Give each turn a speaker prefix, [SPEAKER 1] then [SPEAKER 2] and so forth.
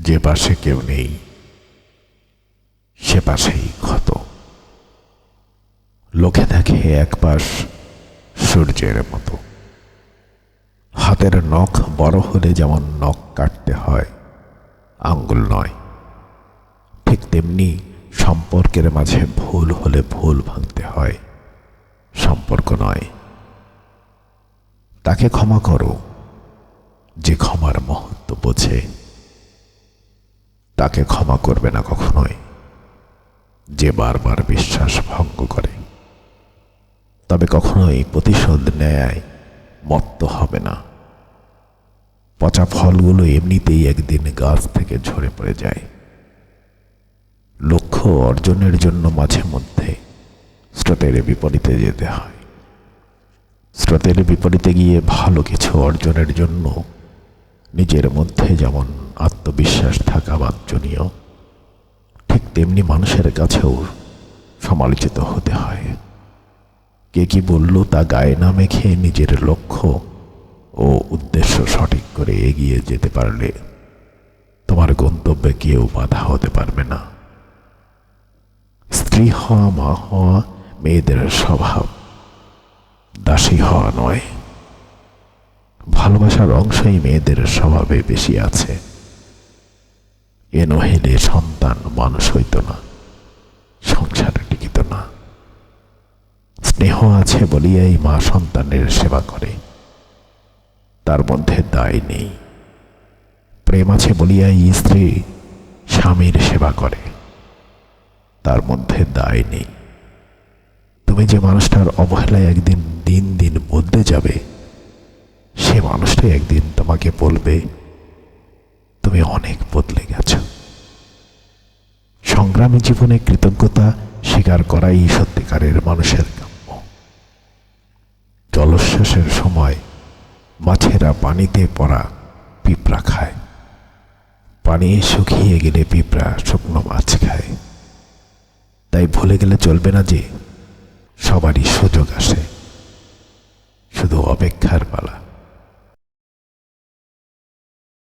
[SPEAKER 1] যে পাশে কেউ নেই, সে পাশেই ক্ষত। লোকে দেখে এক পাশ সূর্যের মতো। হাতের নখ বড় হলে যেমন নখ কাটতে হয়, আঙ্গুল নয়। ঠিক তেমনি সম্পর্কের মাঝে ভুল হলে ভুল ভাঙতে হয়, সম্পর্ক নয়। তাকে ক্ষমা করো, যে ক্ষমার মহত্ব বোঝে। তাকে ক্ষমা করবে না কখনোই। যে বারবার বিশ্বাস ভঙ্গ করে। তবে কখনোই প্রতিশোধ নেয় মত্ত হবে না। পচা ফলগুলো এমনিতেই একদিন গাছ থেকে ঝরে পড়ে যায়। লক্ষ্য অর্জনের জন্য মাঝে মধ্যে স্রোতের বিপরীতে যেতে হয়। স্রোতের বিপরীতে গিয়ে ভালো কিছু অর্জনের জন্য নিজের মধ্যে যেমন আত্মবিশ্বাস থাকা বাঞ্ছনীয়, ঠিক তেমনি মানুষের কাছেও সমালোচিত হতে হয়। কে কি বলল তা গায়ে না মেখে নিজের লক্ষ্য ও উদ্দেশ্য সঠিক করে এগিয়ে যেতে পারলে তোমার গন্তব্যে কেউ বাধা হতে পারবে না। স্ত্রী হওয়া, মা হওয়া, মেয়েদের স্বভাব দাসী হওয়া নয়। ভালোবাসার অংশই মেয়েদের স্বভাবে বেশি আছে। এ নহিলে সন্তান মানুষ হইত না, সংসারে টিকিত না। স্নেহ আছে বলিয়াই মা সন্তানের সেবা করে। তার মধ্যে দায় নেই। প্রেম আছে বলিয়াই স্ত্রী স্বামীর সেবা করে। তার মধ্যে দায় নেই। তুমি যে মানুষটার অবহেলায় একদিন দিন দিন বদলে যাবে সে মানুষটাই একদিন তোমাকে বলবে, তুমি অনেক বদলে গেছ। সংগ্রামী জীবনে কৃতজ্ঞতা স্বীকার করাই সত্যিকারের মানুষের কাম্য। জলশ্বাসের সময় মাছেরা পানিতে পড়া পিঁপড়া খায়। পানি শুকিয়ে গেলে পিঁপড়া শুকনো মাছ খায়। তাই ভুলে গেলে চলবে না যে, সবারই সুযোগ আসে। শুধু অপেক্ষার পালা।